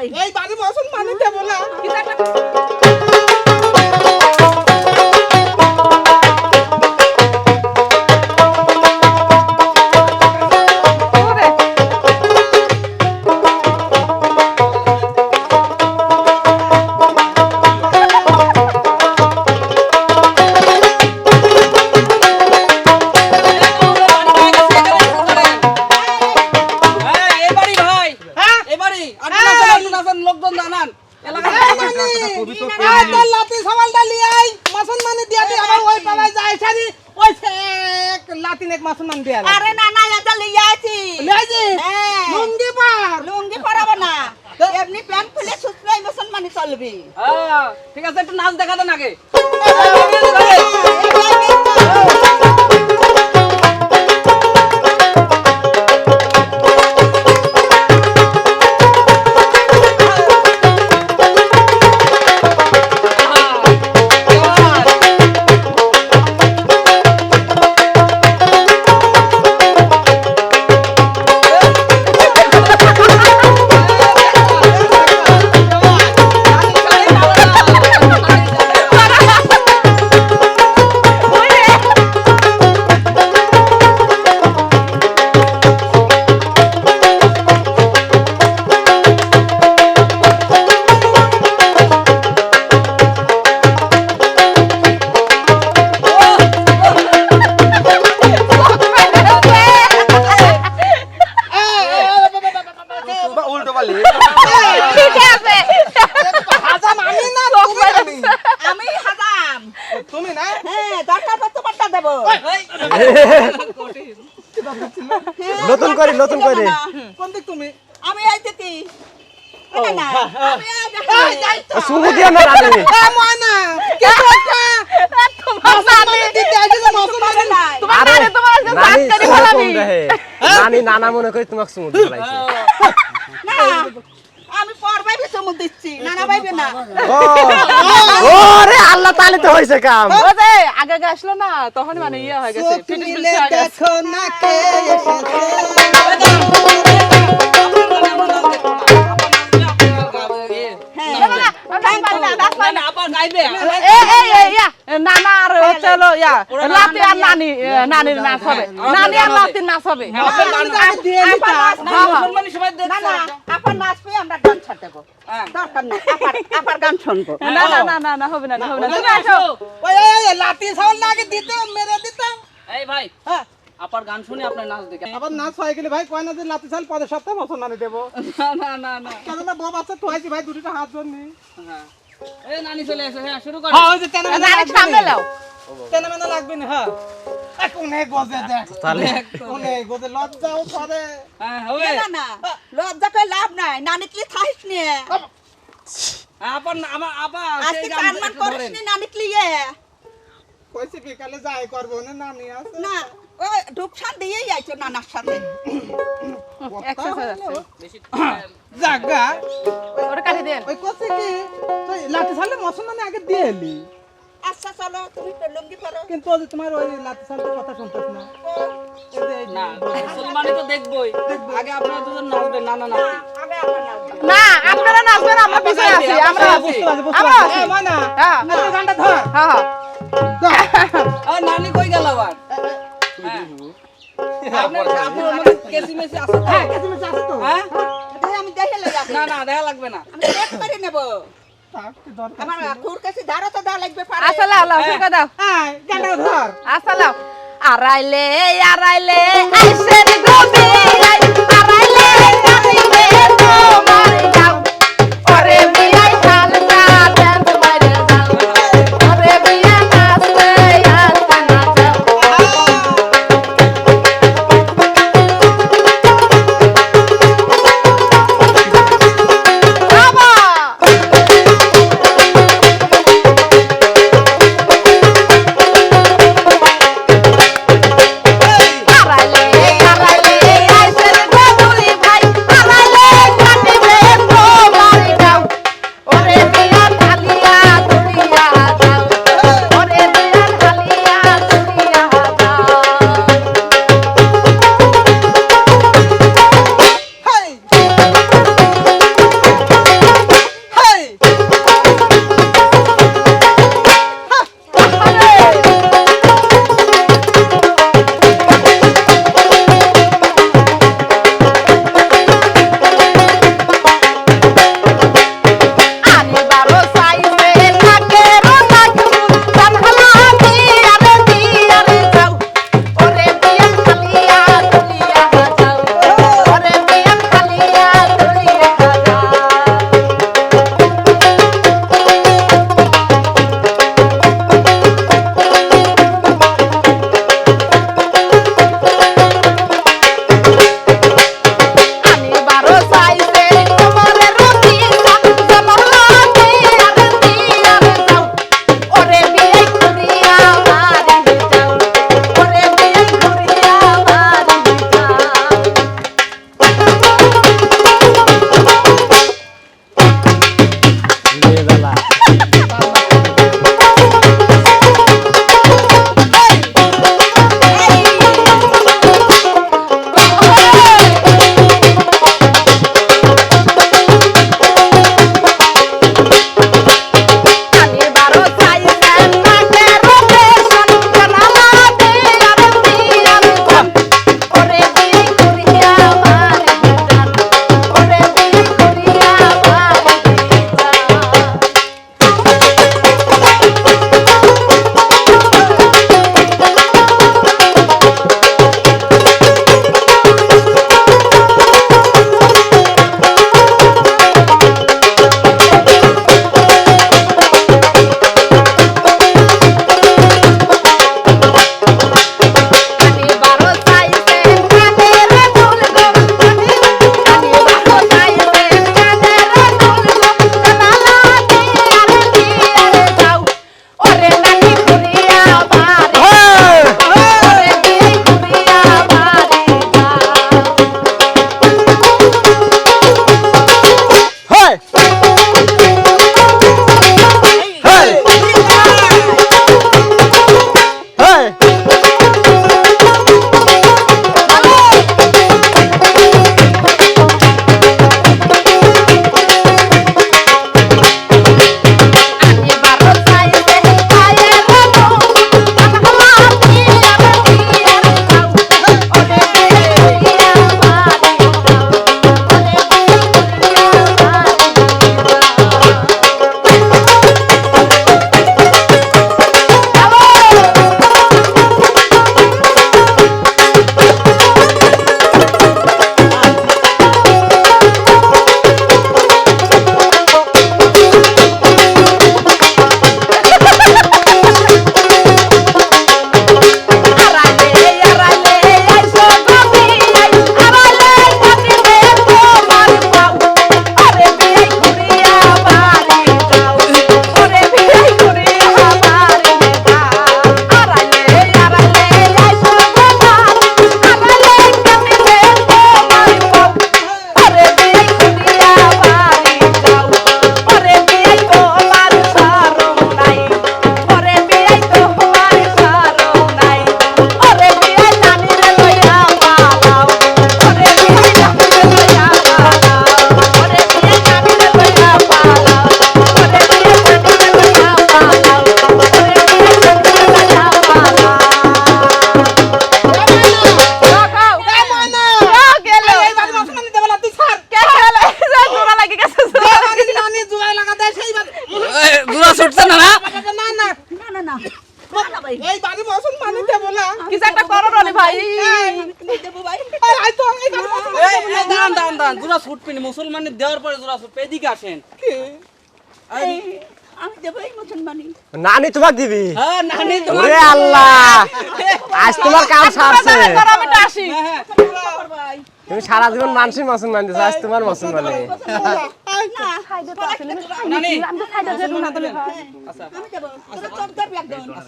এই বাড়ি মুসলমানি এমনি প্যান্ট খুলে সুতরা ইমোশন মানে চলবি হ্যাঁ, ঠিক আছে একটু নাচ দেখা দেন নতুন করে নতুন করে। কোন দিক তুমি? আমি আইতেছি দিয়ে না ময়না, নানি। নানি নানা মনে করি তোমাকে আমি পর ভাইবে চমক দিচ্ছি। নানা ভাইবে না। ও আল্লাহ তাহলে তো হয়েছে কাম। আগে আগে আসলো না তখন মানে ইয়ে হয়ে গেছে। দেখো না কে না, না, আবার গাইবে। নানা আর হচ্ছে লাতি আর নানি নানির নাচ হবে নানি আর লাতির নাচ হবে আপনার গান- আমি না। না না আপার নাচবে আমরা গান ছাড় দেবো। দরকার নেই আপার আপার গান শুনব না না না না না হবে না না হবে না তুমি আসো ওই, এই, এই, লাঠি ছাগল না আগে দিতাম, মেরে দিতাম। এই ভাই হ্যাঁ, আপার গান শুনে আপনার নাচ দেখে আবার নাচ হয়ে গেলে ভাই কয় না যে লাঠি ছাগল পরের সপ্তাহে মুসলমানি দেবো না না না না কেন না বউ বাচ্চা তুয়াইছি ভাই দুটো হাত জন্য হ্যাঁ এই নানি চলে এসে হ্যাঁ শুরু করো। হ্যাঁ ওই যে তেনা মেনা সামনে লাও তেনা মেনা লাগবে না হ্যাঁ। এক গজে দেখ। তাহলে অনেক গজে লজ্জাও করে হ্যাঁ হবে। না না লজ্জা করে লাভ নাই। নানি কি থাইস নিয়ে আমার আপা আজকে কানমান করিস নি নানি ক্লিয়ে? কইছে বিকালে যাই করব না নানি আছে। না ও ডুবসান দিয়েই আইছো নানার সাথে কাটি দেন। ওই কইছে কি? তুই লাঠি ছাগলে মুসলমানি আগে দিয়ে এলি। আচ্ছা চলো তুমি তো লুঙ্গি পরো। কিন্তু তোমার ওই লাঠি ছাগলের কথা শুনতেছ না। না মুসলমানি তো দেখবই। আগে আপনারা দুজন নাচবেন না না না। না আপনারা নাচবেন আমরা পিছনে আছি আমরা হ্যাঁ, আছি। বুঝতে পারছি, বুঝতে আমরা পারছি। আছি। ময়না, হ্যাঁ। না, গানটা ধর। হ্যাঁ হ্যাঁ। নানি কই গেল আবার? হ্যাঁ। আপনার আপনার কেসি মেসি আছে? হ্যাঁ, কেচিমেচি আছে তো? হ্যাঁ? আমি দেখে লই না না দেখা লাগবে না। আমি চেক করে নেব। আমার খুর কাছে ধারো তো দেওয়া লাগবে পারে। আসলে আল্লাহ শুরু দাও হ্যাঁ, গানটা ধর। আসসালাম আরাইলে আরাইলে আইসের গোবে আরাইলে কাটিবে তোমার গাও না না? না না। না। নানি তোমাক দিবি? আল্লাহ! আজ তোমার সারছে। তুমি সারা জীবন মানসিক মাসুন মানতেছো আজ তোমার মাসুন মানে সাইডে তো আসলে আমি তো সাইডে যেতে না আচ্ছা আমি যাব তোরা চপ দর একদম